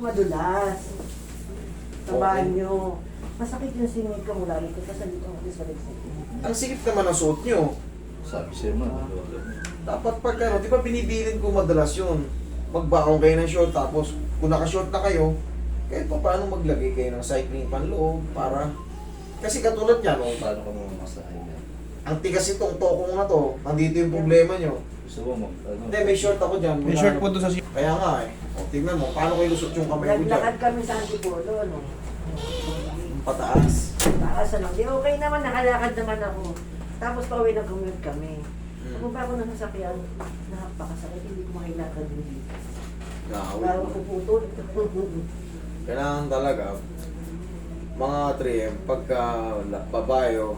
Madulas. Sa Okay. banyo. Masakit yung singig ko mula rito. Kasi dito ako sa legsik. Ang sikip naman ang suot nyo. Sabi sa'yo man. Dapat pag ano, di ba binibilin ko madalas yun. Magbakaw kayo ng short tapos kung naka-short na kayo, kahit pa paano maglagay kayo ng cycling panloob para kasi katulad niyan, oh, Paano ka mamasahin yan? Ang tigas itong tokong na to, nandito yung problema nyo. Gusto mo mag... Ano? Hindi, may short ako dyan. May Wala short na- po doon sa Kaya nga eh. O, tignan mo, paano kayo lusot yung kamay ko dyan? Naglakad kami sa Antipolo, no? Pataas. Taas lang. Di okay naman, nakalakad naman ako. Tapos pauwi na commute kami. Hmm. Pagpunta ako ng sasakyan, nakapakasakit, hindi ko makilakad din dito. Nakawit Lalo mo. ko putol. Kailangan talaga, mga 3M, pagka la- babae o,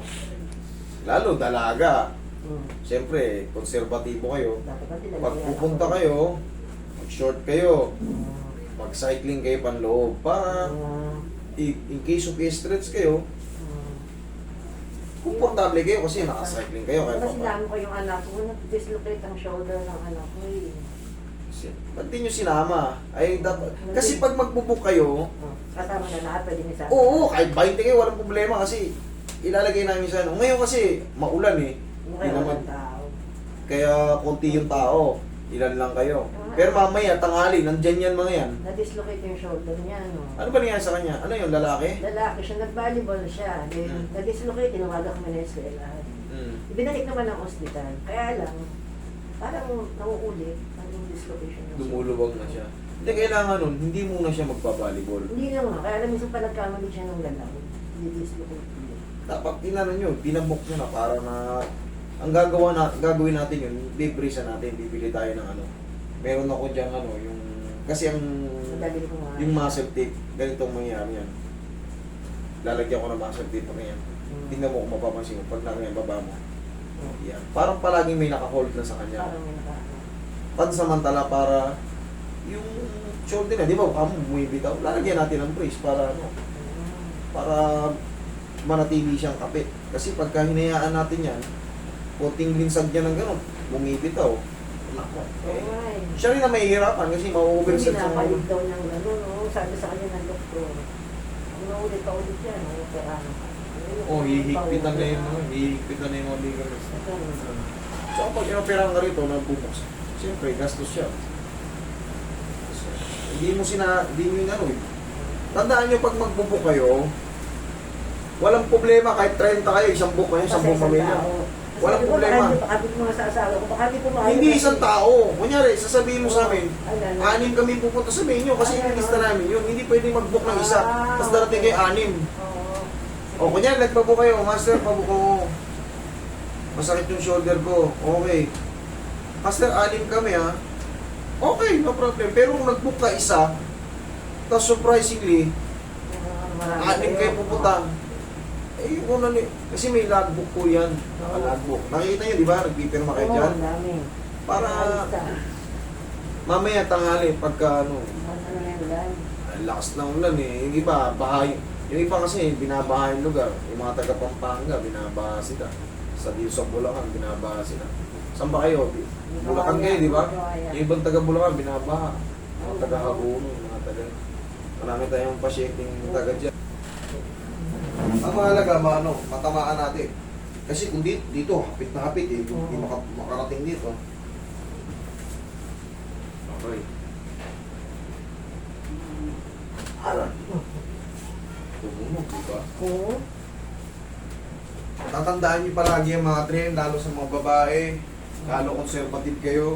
lalo dalaga, Hmm. siyempre, konserbatibo kayo. Pag pupunta kayo, mag-short kayo, mag-cycling kayo panloob para i- in case of stretch kayo, komportable kayo kasi naka-cycling kayo. Kahit Kasi sinabi ko yung anak ko, nag-dislocate ang shoulder ng anak ko eh. Ba't di nyo sinama? Ay, dapat, kasi pag magbubuk kayo, Kasama na lahat, pwede ni Santa. oo, kahit 20 kayo, walang problema kasi ilalagay namin sa ano. Ngayon kasi, maulan eh. Yung Hindi kaya naman, tao. kaya konti yung tao. Ilan lang kayo. Pero mamaya, tanghali, nandyan yan mga yan. Na-dislocate yung shoulder niya, no? Ano ba nangyari sa kanya? Ano yung lalaki? Lalaki siya, nag-volleyball siya. Then, Hmm. na-dislocate, tinawagan kami na eskwela. Hmm. Ibinalik naman ng ospital. Kaya lang, parang nauulit ang dislocation ng Dumulubog na siya. Hindi, kailangan nun, hindi muna siya magpa-volleyball. Hindi naman, kaya alam minsan pa nagkamali siya ng galaw. Hindi dislocate. Dapat inano nyo, binabok nyo na para na ang gagawa na gagawin natin yun, bibrisa natin, bibili tayo ng ano. Meron ako diyan ano, yung kasi ang yung muscle tape, ganitong mangyayari yan. Lalagyan ko ng muscle tape pa yan. Hmm. Tingnan mo kung mapapansin mo, pag yung baba mo. Hmm. Yan. Parang palaging may naka-hold na sa kanya. Parang may Pansamantala para yung shoulder na, di ba, kamo bumibitaw, lalagyan natin ng brace para ano, Hmm. para manatili siyang kapit. Kasi pagka hinayaan natin yan, konting linsag niya ng gano'n, bumibitaw. Nako. Oo Eh, siya rin na mahihirapan kasi Hindi ma-overset sa napalit mga... daw ng gano'n, no? Sabi sa kanya ng doktor. Kung naulit pa ulit yan, no? Operahan ka. Oh, hihigpitan na yung mga, hihigpitan na yung mga ligaments. So kapag inoperahan ka rito, nagbubuks. Siyempre, gastos siya. Hindi mo sina, hindi mo yung ano eh. Tandaan nyo pag magbubuk kayo, walang problema kahit 30 kayo, isang book kayo, isang buong pamilya. Walang problema. Baka di mo nga sa asawa ko, di ko makaya. Hindi isang tao. Kunyari, sasabihin mo sa amin, anim kami pupunta sa inyo kasi Ayan, ilista oh. namin yun. Hindi pwedeng mag-book ng isa. Ah, Tapos darating kayo anim. O kunyari, nagpabook kayo, Master, pabook ko. Masakit yung shoulder ko. Okay. Master, anim kami ha. Okay, no problem. Pero kung nag-book ka isa, tapos surprisingly, anim kayo pupunta. Eh, yung una ni... Kasi may logbook po yan. Mga logbook. Nakikita nyo, di ba? Nagpipirma kayo Oo, dyan. ang dami. Para Alista. mamaya tanghali, pagka ano, Ano na yung ulan? ang lakas ng ulan eh. Yung iba, bahay. Yung iba kasi, binabaha yung lugar. Yung mga taga Pampanga, binabaha sila. Sa dito sa Bulacan, binabaha sila. Saan ba kayo? Bulacan kayo, di ba? Yung ibang taga Bulacan, binabaha. Mga taga Haguno, mga taga... Marami tayong pasyenteng taga dyan. Ang mahalaga, maano, matamaan natin. Kasi kung dito, dito hapit na hapit eh. Hindi Oo. maka, makarating dito. Okay. Alam. Tumunog, di ba? Oo. Tatandaan niyo palagi ang mga trend, lalo sa mga babae, lalo conservative kayo.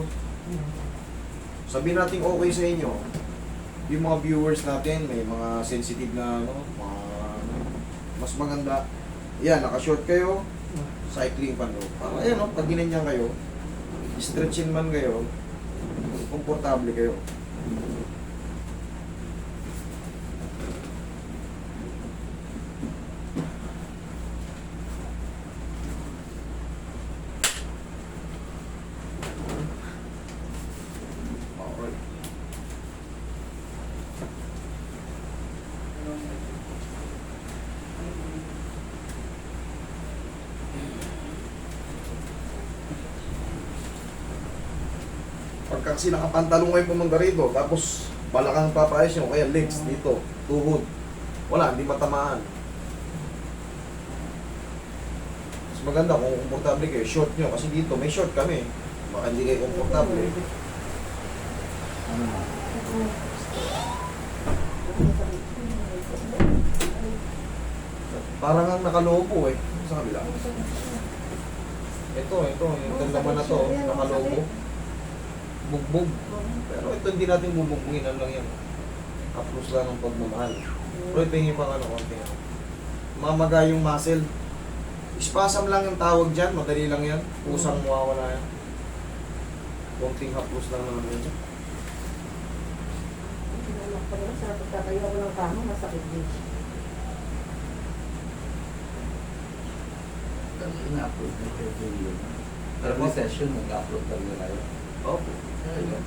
Sabihin natin okay sa inyo. Yung mga viewers natin, may mga sensitive na ano, mga mas maganda. Yan, naka-short kayo, cycling pa. Para ayan, no, pag ginanyan kayo, stretching man kayo, komportable kayo. Alright. Pagka kasi nakapantalong kayo pumunta rito, tapos balakang papaayos nyo, kaya legs dito, tuhod. Wala, hindi matamaan. Mas maganda kung komportable kayo, short nyo. Kasi dito, may short kami. Baka hindi kayo komportable. Parang ang nakalobo eh. Sa kabila. Ito, ito, yung naman na to, nakalobo. Bugbog. Pero ito hindi natin bubugbugin, ano lang yan. Apros lang ng pagmamahal. Pero ito yung ibang ano, konti. Mamaga yung muscle. Spasm lang yung tawag dyan, madali lang yan. Pusang mawawala yan. Konting haplos lang naman yan. Sa pagkatayo ako ng kama, masakit din. Dahil ina-upload na kayo yun. Pero may session, nag-upload talaga tayo. Opo. Ayun.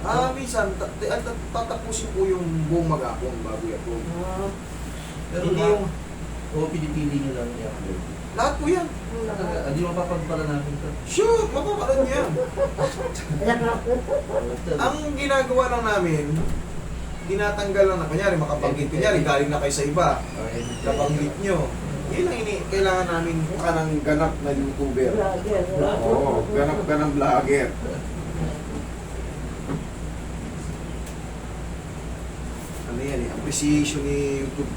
Ah, minsan, ta- ta- ta- tatapusin po yung buong mag-apong bago i-upload. Ah, Pero Hindi hindi yung- yung... O pinipili nyo lang i-upload. Lahat po yan. Talaga, Hindi mo mapapagpala namin ito. Sure, mapapanood niyo yan. Ang ginagawa lang namin, tinatanggal lang na, kunyari, makabanggit, kunyari, galing na kayo sa iba, nabanggit nyo. Yun ang ini kailangan namin ka ng ganap na YouTuber. vlogger. Oo, ganap ka ng vlogger. Ano yan eh, appreciation ni YouTube.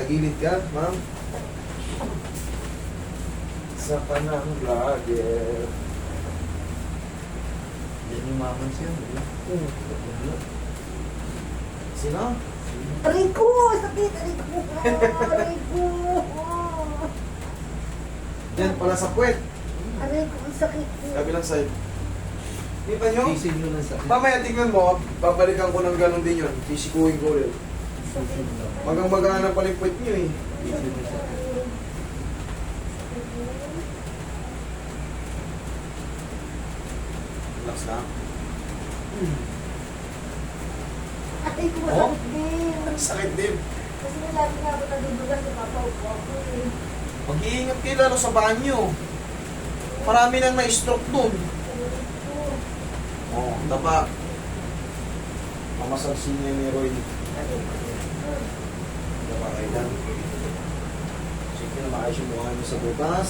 Tagilid ka, ma'am. Sa panang vlogger. Yan yung maman siya. ba? Sino? Ko! Sakit! Aray ko! Yan pala sa puwet. Ko! Ang sakit! Kabilang side. Di ba nyo? Tisin nyo lang sa akin. Mamaya tingnan mo, babalikan ko ng ganun din yun. Sisikuhin ko ulit. Magang magana yung puwet nyo eh. Tisin nyo sa akin. Relax lang. Aray ko! Oh? Masakit din! Ang sakit din. Kasi lagi nga ako nadudulas sa papaupo ako eh. Mag-iingat kayo lalo sa banyo. Marami nang na-stroke dun. Oh, tapa. Mamasagsin niya ni Roy. Tapa kayo lang. Sige na maayos yung mukha niyo sa butas.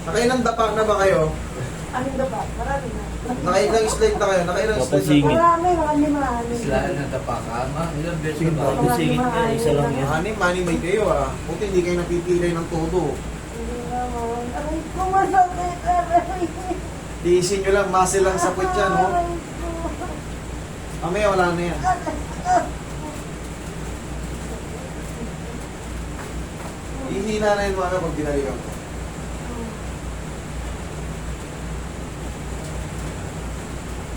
Nakailang dapa na ba kayo? Anong dapa? Marami na. Nakailang slide na kayo? Nakailang slide na Papasingit. Marami, mga lima. ano. Islaan na tapakama. Ilang beses na bago singit niya, isa lang yan. Honey, money may kayo ah. Buti hindi kayo napipilay ng todo. Hindi naman. Aray ko! Masakit! Tiisin nyo lang, muscle lang sa puwet yan, oh. Mamaya wala na yan. Ihina na yun mga pag binalikan ko.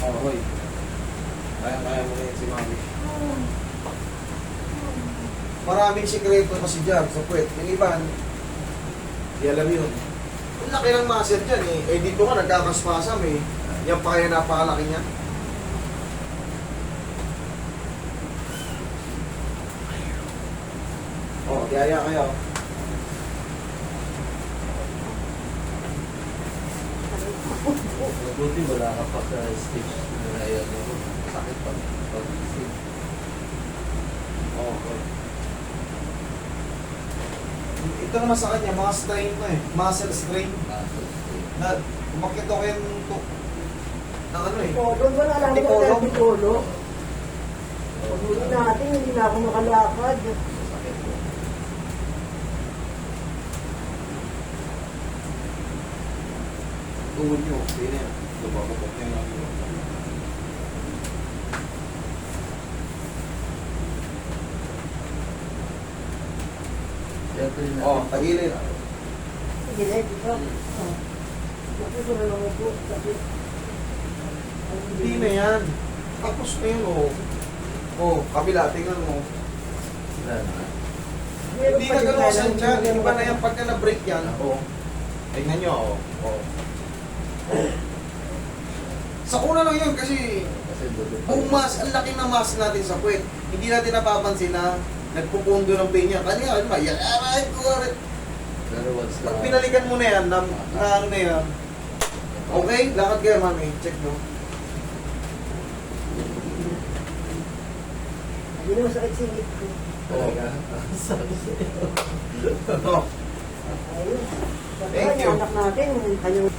Oh, hoy. Kaya-kaya mo na yun si Mami. Maraming sikreto kasi dyan sa puwet. Yung iba, di alam yun. Ang laki ng muscle dyan eh. Eh dito ka nagkakaspasam eh. Yan pa kaya napakalaki niya. Oh, tiyaya kayo. Mabuti wala ka pa sa stage na yan. Sakit pa. Pag-isip. Oh, okay. Ito naman sa kanya, mga strain to eh. Muscle strain. Na, umakit ako yung to, na ano eh. Polo, wala lang ako polo. sa polo. Pagbuti natin, hindi na ako makalakad. Tuhod nyo, hindi na yan. Lumababok niya lang yun. Kaya ito yun Oh, tagilid. Sige, eh, di ba? Oh. Ako ko na lang ako. Sakit. Hindi na yan. Tapos na yun oh. Oh, kabila, tingnan mo. Wala na. Hindi na ng- dyan. Iba na yan pagka na-break yan. Oh. Tingnan nyo, oh. oh. Sa una lang yun kasi. Kung mas, ang laki ng mass natin sa puwet, hindi natin napapansin na nagpupundo ng pain niya. Kanina, ano ba, yan, aray ko, aray. Pero once na... Pag pinalikan mo na yan, na, na ano na yan, okay, lakad kayo mami, check mo. Hindi naman sakit singit ko. Talaga. Sabi sa'yo. Oh, Ayun. Thank you. Anak natin, kanyang